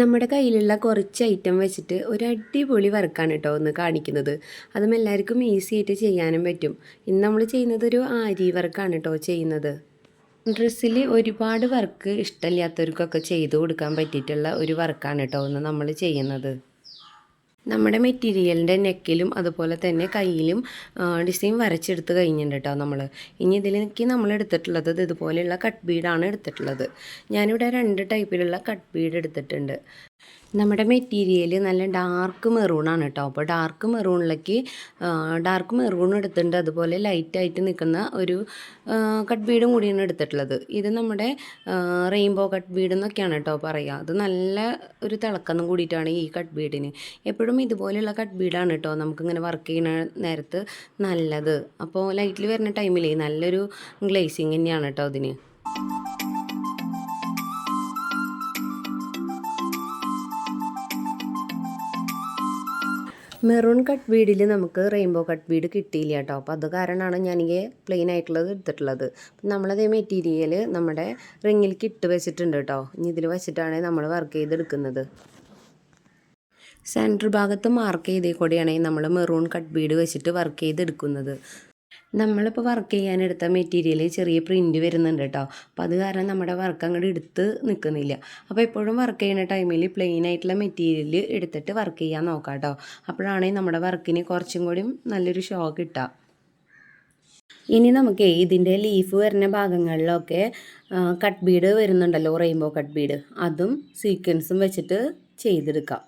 നമ്മുടെ കയ്യിലുള്ള കുറച്ച് ഐറ്റം വെച്ചിട്ട് ഒരു അടിപൊളി വർക്കാണ് കേട്ടോ ഒന്ന് കാണിക്കുന്നത്. അതും എല്ലാവർക്കും ഈസി ആയിട്ട് ചെയ്യാനും പറ്റും. ഇന്ന് നമ്മൾ ചെയ്യുന്നത് ഒരു ആരി വർക്കാണ് കേട്ടോ ചെയ്യുന്നത്. ഡ്രസ്സിൽ ഒരുപാട് വർക്ക് ഇഷ്ടമില്ലാത്തവർക്കൊക്കെ ചെയ്തു കൊടുക്കാൻ പറ്റിയിട്ടുള്ള ഒരു വർക്കാണ് കേട്ടോ ഒന്ന് നമ്മൾ ചെയ്യുന്നത്. നമ്മുടെ മെറ്റീരിയലിന്റെ നെക്കിലും അതുപോലെ തന്നെ കയ്യിലും ഡിസൈൻ വരച്ചെടുത്ത് കഴിഞ്ഞിട്ടുണ്ട് കേട്ടോ നമ്മൾ ഇനി ഇതിലേക്ക് നമ്മൾ എടുത്തിട്ടുള്ളത് ഇത് ഇതുപോലെയുള്ള കട്ട് ബീഡാണ് എടുത്തിട്ടുള്ളത്. ഞാനിവിടെ രണ്ട് ടൈപ്പിലുള്ള കട്ട് ബീഡ് എടുത്തിട്ടുണ്ട്. നമ്മുടെ മെറ്റീരിയൽ നല്ല ഡാർക്ക് മെറൂണാണ് കേട്ടോ അപ്പോൾ ഡാർക്ക് മെറൂണിലേക്ക് ഡാർക്ക് മെറൂൺ എടുത്തിട്ടുണ്ട്. അതുപോലെ ലൈറ്റായിട്ട് നിൽക്കുന്ന ഒരു കട്ട് ബീഡും കൂടിയാണ് എടുത്തിട്ടുള്ളത്. ഇത് നമ്മുടെ റെയിൻബോ കട്ട് ബീഡ് എന്നൊക്കെയാണ് കേട്ടോ പറയുക അത് നല്ല ഒരു തിളക്കം കൂടിയിട്ടാണ് ഈ കട്ട് ബീഡിന് എപ്പോഴും ഇതുപോലെയുള്ള കട്ട് ബീഡാണ് കേട്ടോ നമുക്കിങ്ങനെ വർക്ക് ചെയ്യുന്ന നേരത്ത് നല്ലത്. അപ്പോൾ ലൈറ്റിൽ വരുന്ന ടൈമിലേ നല്ലൊരു ഗ്ലേസിങ് തന്നെയാണ് കേട്ടോ അതിന് മെറൂൺ കട്ട് ബീഡിൽ നമുക്ക് റെയിൻബോ കട്ട് ബീഡ് കിട്ടിയില്ല കേട്ടോ. അപ്പോൾ അത് കാരണമാണ് ഈ പ്ലെയിൻ ആയിട്ടുള്ളത് എടുത്തിട്ടുള്ളത്. നമ്മളതേ മെറ്റീരിയൽ നമ്മുടെ റിങ്ങിലേക്ക് ഇട്ട് വെച്ചിട്ടുണ്ട് കേട്ടോ. ഇനി ഇതിൽ വെച്ചിട്ടാണ് നമ്മൾ വർക്ക് ചെയ്തെടുക്കുന്നത്. സെന്റർ ഭാഗത്ത് മാർക്ക് ചെയ്തേ കൂടെയാണ് നമ്മൾ മെറൂൺ കട്ട് ബീഡ് വെച്ചിട്ട് വർക്ക് ചെയ്തെടുക്കുന്നത്. നമ്മളിപ്പോൾ വർക്ക് ചെയ്യാനെടുത്ത മെറ്റീരിയൽ ചെറിയ പ്രിന്റ് വരുന്നുണ്ട് കേട്ടോ അപ്പോൾ അത് കാരണം നമ്മുടെ വർക്ക് അങ്ങോട്ട് എടുത്ത് നിൽക്കുന്നില്ല അപ്പോൾ എപ്പോഴും വർക്ക് ചെയ്യുന്ന ടൈമിൽ പ്ലെയിൻ ആയിട്ടുള്ള മെറ്റീരിയൽ എടുത്തിട്ട് വർക്ക് ചെയ്യാൻ നോക്കാം കേട്ടോ അപ്പോഴാണെങ്കിൽ നമ്മുടെ വർക്കിന് കുറച്ചും കൂടി നല്ലൊരു ഷോ കിട്ടുക ഇനി നമുക്ക് ഇതിന്റെ ലീഫ് വരുന്ന ഭാഗങ്ങളിലൊക്കെ കട്ട് ബീഡ് വരുന്നുണ്ടല്ലോ റെയിൻബോ കട്ട് ബീഡ് അതും സീക്വൻസും വെച്ചിട്ട് ചെയ്തെടുക്കാം.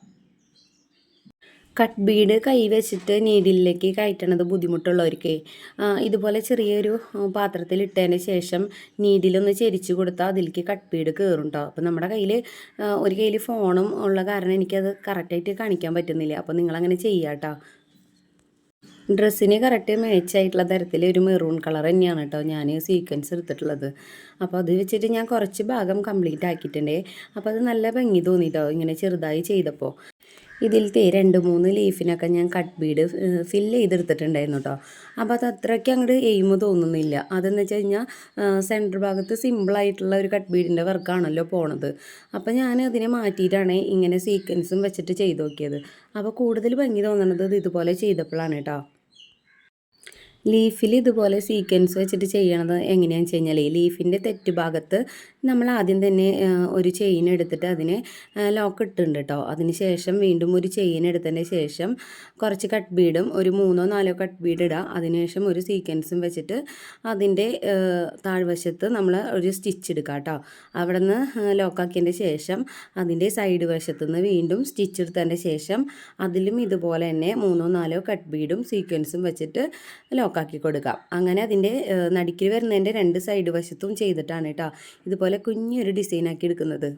കട്ട് ബീഡ് കൈ വെച്ചിട്ട് നീഡിലേക്ക് കയറ്റണത് ബുദ്ധിമുട്ടുള്ളവർക്ക്. ഇതുപോലെ ചെറിയൊരു പാത്രത്തിൽ ഇട്ടതിന് ശേഷം നീഡിലൊന്ന് ചെരിച്ച് കൊടുത്താൽ അതിലേക്ക് കട്ട് ബീഡ് കയറും കേട്ടോ അപ്പോൾ നമ്മുടെ കയ്യിൽ ഒരു കയ്യിൽ ഫോണും ഉള്ള കാരണം എനിക്കത് കറക്റ്റായിട്ട് കാണിക്കാൻ പറ്റുന്നില്ല. അപ്പോൾ നിങ്ങളങ്ങനെ ചെയ്യാട്ടോ. ഡ്രസ്സിന് കറക്റ്റ് മാച്ചായിട്ടുള്ള തരത്തിൽ ഒരു മെറൂൺ കളർ തന്നെയാണ് കേട്ടോ ഞാൻ സീക്വൻസ് എടുത്തിട്ടുള്ളത്. അപ്പോൾ അത് വെച്ചിട്ട് ഞാൻ കുറച്ച് ഭാഗം കംപ്ലീറ്റ് ആക്കിയിട്ടുണ്ട്. അപ്പോൾ അത് നല്ല ഭംഗി തോന്നിയിട്ടോ ഇങ്ങനെ ചെറുതായി ചെയ്തപ്പോൾ ഇതിലത്തെ രണ്ട് മൂന്ന് ലീഫിനൊക്കെ ഞാൻ കട്ട് ബീഡ് ഫില്ല് ചെയ്തെടുത്തിട്ടുണ്ടായിരുന്നു കേട്ടോ അപ്പോൾ അത് അത്രയ്ക്ക് അങ്ങോട്ട് എയിം തോന്നുന്നില്ല. അതെന്ന് വെച്ച് കഴിഞ്ഞാൽ സെന്റർ ഭാഗത്ത് സിമ്പിളായിട്ടുള്ള ഒരു കട്ട് ബീഡിന്റെ വർക്കാണല്ലോ പോണത്. അപ്പോൾ ഞാൻ അതിനെ മാറ്റിയിട്ടാണ് ഇങ്ങനെ സീക്വൻസും വെച്ചിട്ട് ചെയ്ത് നോക്കിയത്. അപ്പോൾ കൂടുതൽ ഭംഗി തോന്നുന്നത് ഇതുപോലെ ചെയ്തപ്പോഴാണ് കേട്ടോ ലീഫിൽ ഇതുപോലെ സീക്വൻസ് വെച്ചിട്ട് ചെയ്യണത് എങ്ങനെയാണെന്ന് വെച്ച് കഴിഞ്ഞാൽ ലീഫിന്റെ തെറ്റ് ഭാഗത്ത് നമ്മൾ ആദ്യം തന്നെ ഒരു ചെയിൻ എടുത്തിട്ട് അതിനെ ലോക്ക് ഇട്ടുണ്ട് കേട്ടോ അതിന് ശേഷം വീണ്ടും ഒരു ചെയിൻ എടുത്തതിന് ശേഷം കുറച്ച് കട്ട് ബീഡും ഒരു മൂന്നോ നാലോ കട്ട് ബീഡ് ഇടാം. അതിനുശേഷം ഒരു സീക്വൻസും വെച്ചിട്ട് അതിന്റെ താഴ്വശത്ത് നമ്മൾ ഒരു സ്റ്റിച്ച് എടുക്കാം കേട്ടോ അവിടെ നിന്ന് ലോക്കാക്കിയതിന്റെ ശേഷം അതിന്റെ സൈഡ് വശത്ത് നിന്ന് വീണ്ടും സ്റ്റിച്ച് എടുത്തതിന്റെ ശേഷം അതിലും ഇതുപോലെ തന്നെ മൂന്നോ നാലോ കട്ട് ബീഡും സീക്വൻസും വെച്ചിട്ട് ലോക്ക് ലോക്കാക്കി കൊടുക്കാം. അങ്ങനെ അതിന്റെ നടുക്കിൽ വരുന്നതിന്റെ രണ്ട് സൈഡ് വശത്തും ചെയ്തിട്ടാണ് കേട്ടോ ഇതുപോലെ കുഞ്ഞൊരു ഡിസൈനാക്കി എടുക്കുന്നത്.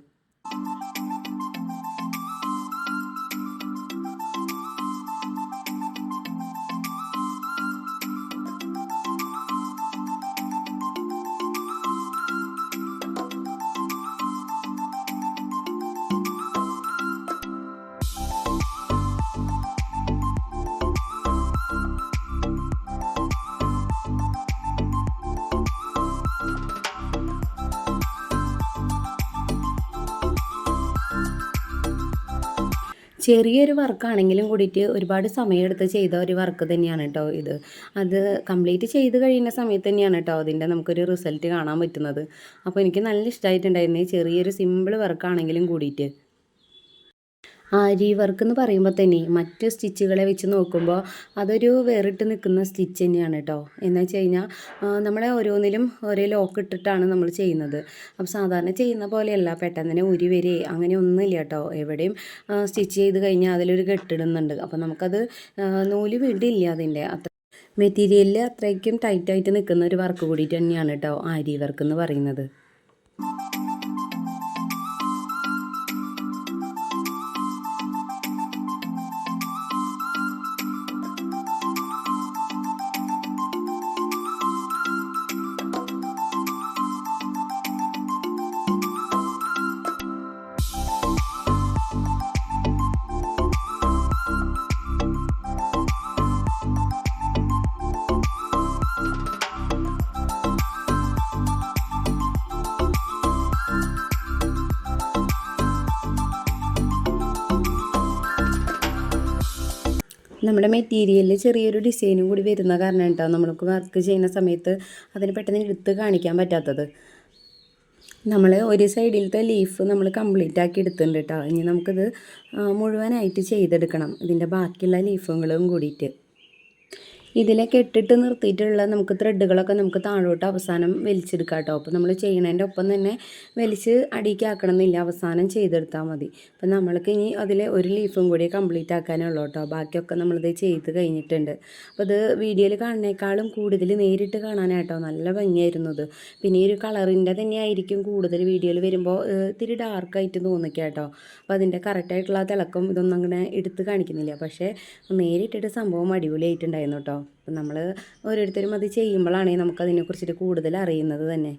ചെറിയൊരു വർക്കാണെങ്കിലും കൂടിയിട്ട് ഒരുപാട് സമയമെടുത്ത് ചെയ്ത ഒരു വർക്ക് തന്നെയാണ് കേട്ടോ ഇത്. അത് കംപ്ലീറ്റ് ചെയ്ത് കഴിയുന്ന സമയത്ത് തന്നെയാണ് കേട്ടോ അതിന്റെ നമുക്കൊരു റിസൾട്ട് കാണാൻ പറ്റുന്നത്. അപ്പോൾ എനിക്ക് നല്ല ഇഷ്ടമായിട്ടുണ്ടായിരുന്നു ചെറിയൊരു സിമ്പിൾ വർക്കാണെങ്കിലും കൂടിയിട്ട്. ആരി വർക്ക് എന്ന് പറയുമ്പോൾ തന്നെ മറ്റ് സ്റ്റിച്ചുകളെ വെച്ച് നോക്കുമ്പോൾ അതൊരു വേറിട്ട് നിൽക്കുന്ന സ്റ്റിച്ച് തന്നെയാണ് കേട്ടോ എന്ന് വെച്ച് കഴിഞ്ഞാൽ നമ്മളെ ഓരോന്നിലും ഒരേ ലോക്ക് ഇട്ടിട്ടാണ് നമ്മൾ ചെയ്യുന്നത്. അപ്പോൾ സാധാരണ ചെയ്യുന്ന പോലെയല്ല പെട്ടെന്ന് തന്നെ ഉരി വരെ അങ്ങനെ ഒന്നുമില്ല കേട്ടോ എവിടെയും സ്റ്റിച്ച് ചെയ്ത് കഴിഞ്ഞാൽ അതിലൊരു കെട്ടിടുന്നുണ്ട്. അപ്പോൾ നമുക്കത് നൂൽ വീടില്ല അതിന്റെ അത്ര മെറ്റീരിയലിൽ അത്രയ്ക്കും ടൈറ്റായിട്ട് നിൽക്കുന്ന ഒരു വർക്ക് കൂടിയിട്ട് തന്നെയാണ് കേട്ടോ ആരി വർക്ക് എന്ന് പറയുന്നത്. നമ്മുടെ മെറ്റീരിയലിൽ ചെറിയൊരു ഡിസൈനും കൂടി വരുന്ന കാരണം കേട്ടോ നമ്മൾക്ക് വർക്ക് ചെയ്യുന്ന സമയത്ത് അതിന് പെട്ടെന്ന് എടുത്ത് കാണിക്കാൻ പറ്റാത്തത്. നമ്മൾ ഒരു സൈഡിലത്തെ ലീഫ് നമ്മൾ കംപ്ലീറ്റ് ആക്കി എടുത്തിട്ടുണ്ട് കേട്ടോ ഇനി നമുക്കിത് മുഴുവനായിട്ട് ചെയ്തെടുക്കണം. ഇതിന്റെ ബാക്കിയുള്ള ലീഫുകളും കൂടിയിട്ട്. ഇതിലെ കെട്ടിട്ട് നിർത്തിയിട്ടുള്ള നമുക്ക് ത്രെഡുകളൊക്കെ നമുക്ക് താഴോട്ട് അവസാനം വലിച്ചെടുക്കാം കേട്ടോ അപ്പോൾ നമ്മൾ ചെയ്യണതിന്റെ ഒപ്പം തന്നെ വലിച്ച് അടിക്ക് ആക്കണം എന്നില്ല അവസാനം ചെയ്തെടുത്താൽ മതി. അപ്പം നമ്മൾക്ക് ഇനി അതിൽ ഒരു ലീഫും കൂടി കംപ്ലീറ്റ് ആക്കാനേ ഉള്ളൂ കേട്ടോ ബാക്കിയൊക്കെ നമ്മളിത് ചെയ്ത് കഴിഞ്ഞിട്ടുണ്ട്. അപ്പോൾ ഇത് വീഡിയോയിൽ കാണുന്നേക്കാളും കൂടുതൽ നേരിട്ട് കാണാനായിട്ടോ നല്ല ഭംഗിയായിരുന്നു ഇത്. പിന്നെ ഈ ഒരു കളറിന്റെ തന്നെ ആയിരിക്കും കൂടുതൽ വീഡിയോയിൽ വരുമ്പോൾ ഇത്തിരി ഡാർക്കായിട്ട് തോന്നിക്കുക കേട്ടോ അപ്പോൾ അതിന്റെ കറക്റ്റായിട്ടുള്ള തിളക്കം ഇതൊന്നും അങ്ങനെ എടുത്ത് കാണിക്കുന്നില്ല. പക്ഷേ നേരിട്ടിട്ട് സംഭവം അടിപൊളിയായിട്ടുണ്ടായിരുന്നു കേട്ടോ അപ്പം നമ്മൾ ഓരോരുത്തരും അത് ചെയ്യുമ്പോഴാണ് നമുക്കതിനെക്കുറിച്ചിട്ട് കൂടുതൽ അറിയുന്നത് തന്നെ.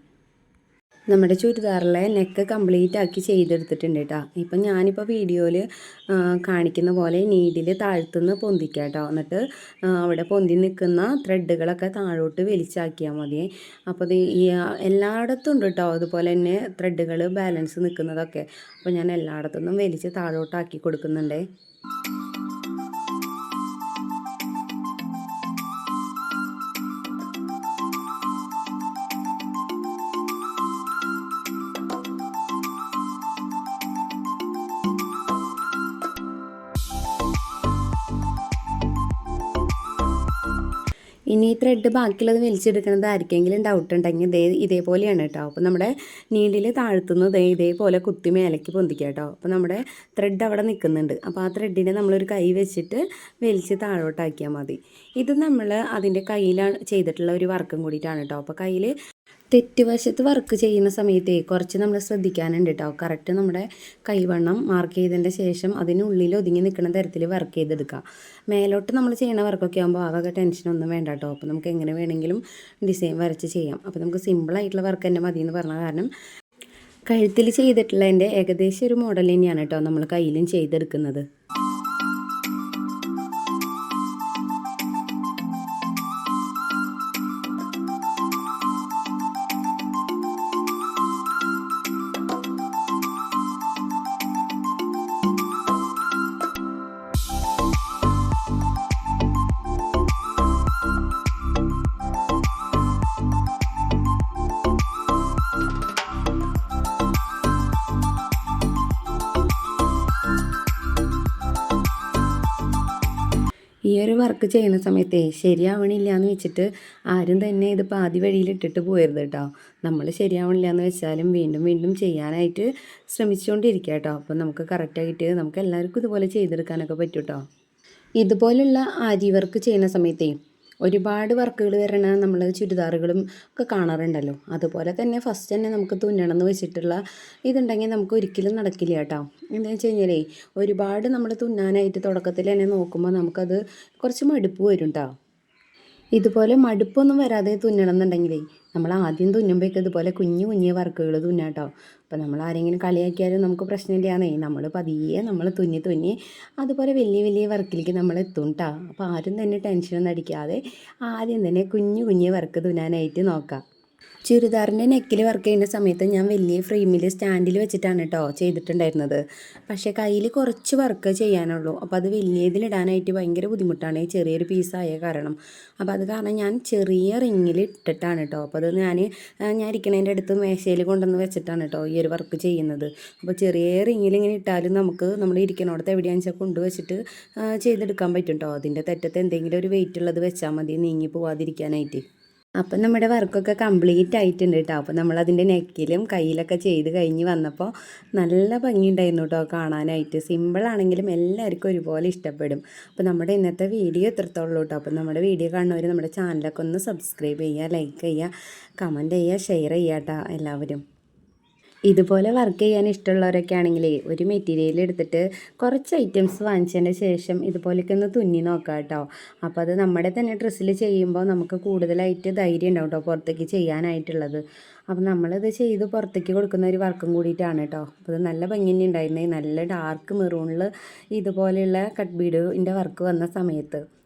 നമ്മുടെ ചുരിദാറിലെ നെക്ക് കംപ്ലീറ്റ് ആക്കി ചെയ്തെടുത്തിട്ടുണ്ട് കേട്ടോ. ഇപ്പം ഞാനിപ്പോൾ വീഡിയോയിൽ കാണിക്കുന്ന പോലെ നീഡിൽ താഴ്ത്തുനിന്ന് പൊന്തിക്കുക കേട്ടോ. എന്നിട്ട് അവിടെ പൊന്തി നിൽക്കുന്ന ത്രെഡുകളൊക്കെ താഴോട്ട് വലിച്ചാക്കിയാൽ മതി. അപ്പോൾ ഈ എല്ലായിടത്തും ഉണ്ട് കേട്ടോ. അതുപോലെ തന്നെ ത്രെഡുകൾ ബാലൻസ് നിൽക്കുന്നതൊക്കെ. അപ്പോൾ ഞാൻ എല്ലായിടത്തുനിന്നും വലിച്ച് താഴോട്ടാക്കി കൊടുക്കുന്നുണ്ടേ. ഇനി ത്രെഡ് ബാക്കിയുള്ളത് വലിച്ചെടുക്കുന്നതായിരിക്കെങ്കിലും ഡൗട്ട് ഉണ്ടെങ്കിൽ ഇതേ ഇതേപോലെയാണ് കേട്ടോ. അപ്പോൾ നമ്മുടെ നീഡിൽ താഴ്ത്തുന്നത് ദേ ഇതേപോലെ കുത്തി മേലേക്ക് പൊന്തിക്കുക കേട്ടോ. അപ്പോൾ നമ്മുടെ ത്രെഡ് അവിടെ നിൽക്കുന്നുണ്ട്. അപ്പോൾ ആ ത്രെഡിനെ നമ്മളൊരു കൈ വെച്ചിട്ട് വലിച്ച് താഴോട്ടാക്കിയാൽ മതി. ഇത് നമ്മൾ അതിന്റെ കയ്യിലാണ് ചെയ്തിട്ടുള്ള ഒരു വർക്കും കൂടിയിട്ടാണ് കേട്ടോ. അപ്പോൾ കയ്യിൽ തെറ്റുവശത്ത് വർക്ക് ചെയ്യുന്ന സമയത്ത് കുറച്ച് നമ്മൾ ശ്രദ്ധിക്കാനുണ്ട് കേട്ടോ കറക്റ്റ് നമ്മുടെ കൈവണ്ണം മാർക്ക് ചെയ്തതിന്റെ ശേഷം അതിനുള്ളിൽ ഒതുങ്ങി നിൽക്കുന്ന തരത്തിൽ വർക്ക് ചെയ്തെടുക്കുക മേലോട്ട് നമ്മൾ ചെയ്യുന്ന വർക്കൊക്കെ ആകുമ്പോൾ ആകെ ടെൻഷനൊന്നും വേണ്ട കേട്ടോ അപ്പോൾ നമുക്ക് എങ്ങനെ വേണമെങ്കിലും ഡിസൈൻ വരച്ച് ചെയ്യാം. അപ്പോൾ നമുക്ക് സിമ്പിളായിട്ടുള്ള വർക്ക് തന്നെ മതി എന്ന് പറഞ്ഞ കാരണം കഴുത്തിൽ ചെയ്തിട്ടുള്ളതിന്റെ ഏകദേശം ഒരു മോഡൽ തന്നെയാണ് കേട്ടോ നമ്മൾ കയ്യിലും ചെയ്തെടുക്കുന്നത്. ഈ ഒരു വർക്ക് ചെയ്യുന്ന സമയത്തേ ശരിയാവണില്ല എന്ന് വെച്ചിട്ട് ആരും തന്നെ ഇത് പാതി വഴിയിൽ ഇട്ടിട്ട് പോയരുത് കേട്ടോ നമ്മൾ ശരിയാവണില്ല എന്ന് വെച്ചാലും വീണ്ടും വീണ്ടും ചെയ്യാനായിട്ട് ശ്രമിച്ചുകൊണ്ടിരിക്കുക കേട്ടോ അപ്പോൾ നമുക്ക് കറക്റ്റായിട്ട് നമുക്ക് എല്ലാവർക്കും ഇതുപോലെ ചെയ്തെടുക്കാനൊക്കെ പറ്റും കേട്ടോ ഇതുപോലുള്ള ആരി വർക്ക് ചെയ്യുന്ന സമയത്തേ ഒരുപാട് വർക്കുകൾ വരണ നമ്മൾ ചുരിദാറുകളും ഒക്കെ കാണാറുണ്ടല്ലോ. അതുപോലെ തന്നെ ഫസ്റ്റ് തന്നെ നമുക്ക് തുന്നണം എന്ന് വെച്ചിട്ടുള്ള ഇതുണ്ടെങ്കിൽ നമുക്ക് ഒരിക്കലും നടക്കില്ല കേട്ടോ. എന്താണെന്ന് വെച്ച് കഴിഞ്ഞാലേ ഒരുപാട് നമ്മൾ തുന്നാനായിട്ട് തുടക്കത്തിൽ തന്നെ നോക്കുമ്പോൾ നമുക്കത് കുറച്ച് മടുപ്പ് വരും കേട്ടോ ഇതുപോലെ മടുപ്പൊന്നും വരാതെ തുന്നണം എന്നുണ്ടെങ്കിലേ നമ്മൾ ആദ്യം തുന്നുമ്പോഴേക്കും ഇതുപോലെ കുഞ്ഞു കുഞ്ഞു വർക്കുകൾ തുന്നാം കേട്ടോ അപ്പോൾ നമ്മൾ ആരെങ്കിലും കളിയാക്കിയാലും നമുക്ക് പ്രശ്നമില്ലാന്നേ നമ്മൾ പതിയെ നമ്മൾ തുന്നി തുന്നി അതുപോലെ വലിയ വലിയ വർക്കിലേക്ക് നമ്മൾ എത്തും കേട്ടോ അപ്പോൾ ആരും തന്നെ ടെൻഷനൊന്നും അടിക്കാതെ ആദ്യം തന്നെ കുഞ്ഞു കുഞ്ഞു വർക്ക് തുന്നാനായിട്ട് നോക്കാം. ചുരിദാറിന്റെ നെക്കിൽ വർക്ക് ചെയ്യുന്ന സമയത്ത് ഞാൻ വലിയ ഫ്രെയിമിൽ സ്റ്റാൻഡിൽ വെച്ചിട്ടാണ് കേട്ടോ ചെയ്തിട്ടുണ്ടായിരുന്നത്. പക്ഷേ കയ്യിൽ കുറച്ച് വർക്ക് ചെയ്യാനുള്ളൂ. അപ്പോൾ അത് വലിയതിലിടാനായിട്ട് ഭയങ്കര ബുദ്ധിമുട്ടാണ് ഈ ചെറിയൊരു പീസായ കാരണം. അപ്പോൾ അത് കാരണം ഞാൻ ചെറിയ റിങ്ങിൽ ഇട്ടിട്ടാണ് കേട്ടോ അപ്പോൾ അത് ഞാൻ ഞാൻ ഇരിക്കണതിന്റെ അടുത്ത് മേശയിൽ കൊണ്ടുവന്ന് വെച്ചിട്ടാണ് കേട്ടോ ഈ ഒരു വർക്ക് ചെയ്യുന്നത്. അപ്പോൾ ചെറിയ റിങ്ങിൽ ഇങ്ങനെ ഇട്ടാലും നമുക്ക് നമ്മൾ ഇരിക്കണോടത്ത് എവിടെയാണെന്ന് വെച്ചാൽ കൊണ്ടുവച്ചിട്ട് ചെയ്തെടുക്കാൻ പറ്റും കേട്ടോ അതിന്റെ തെറ്റത്ത് എന്തെങ്കിലും ഒരു വെയിറ്റ് ഉള്ളത് വെച്ചാൽ മതി നീങ്ങി പോവാതിരിക്കാനായിട്ട്. അപ്പം നമ്മുടെ വർക്കൊക്കെ കംപ്ലീറ്റ് ആയിട്ടുണ്ട് കേട്ടോ അപ്പോൾ നമ്മളതിന്റെ നെക്കിലും കയ്യിലൊക്കെ ചെയ്ത് കഴിഞ്ഞ് വന്നപ്പോൾ നല്ല ഭംഗിയുണ്ടായിരുന്നു കേട്ടോ കാണാനായിട്ട്. സിമ്പിളാണെങ്കിലും എല്ലാവർക്കും ഒരുപോലെ ഇഷ്ടപ്പെടും. അപ്പോൾ നമ്മുടെ ഇന്നത്തെ വീഡിയോ എത്രത്തോളം കേട്ടോ അപ്പോൾ നമ്മുടെ വീഡിയോ കാണുന്നവർ നമ്മുടെ ചാനലൊക്കെ ഒന്ന് സബ്സ്ക്രൈബ് ചെയ്യുക ലൈക്ക് ചെയ്യുക കമന്റ് ചെയ്യുക ഷെയർ ചെയ്യുക കേട്ടോ എല്ലാവരും. ഇതുപോലെ വർക്ക് ചെയ്യാൻ ഇഷ്ടമുള്ളവരൊക്കെ ആണെങ്കിൽ ഒരു മെറ്റീരിയൽ എടുത്തിട്ട് കുറച്ച് ഐറ്റംസ് വാങ്ങിച്ചതിന് ശേഷം ഇതുപോലെയൊക്കെ ഒന്ന് തുന്നി നോക്കാം കേട്ടോ അപ്പോൾ അത് നമ്മുടെ തന്നെ ഡ്രസ്സിൽ ചെയ്യുമ്പോൾ നമുക്ക് കൂടുതലായിട്ട് ധൈര്യം ഉണ്ടാവും കേട്ടോ പുറത്തേക്ക് ചെയ്യാനായിട്ടുള്ളത്. അപ്പം നമ്മളിത് ചെയ്ത് പുറത്തേക്ക് കൊടുക്കുന്ന ഒരു വർക്കും കൂടിയിട്ടാണ് കേട്ടോ അപ്പോൾ ഇത് നല്ല ഭംഗി ഉണ്ടായിരുന്നേ നല്ല ഡാർക്ക് മെറൂണിൽ ഇതുപോലെയുള്ള കട്ട് ബീഡിന്റെ വർക്ക് വന്ന സമയത്ത്.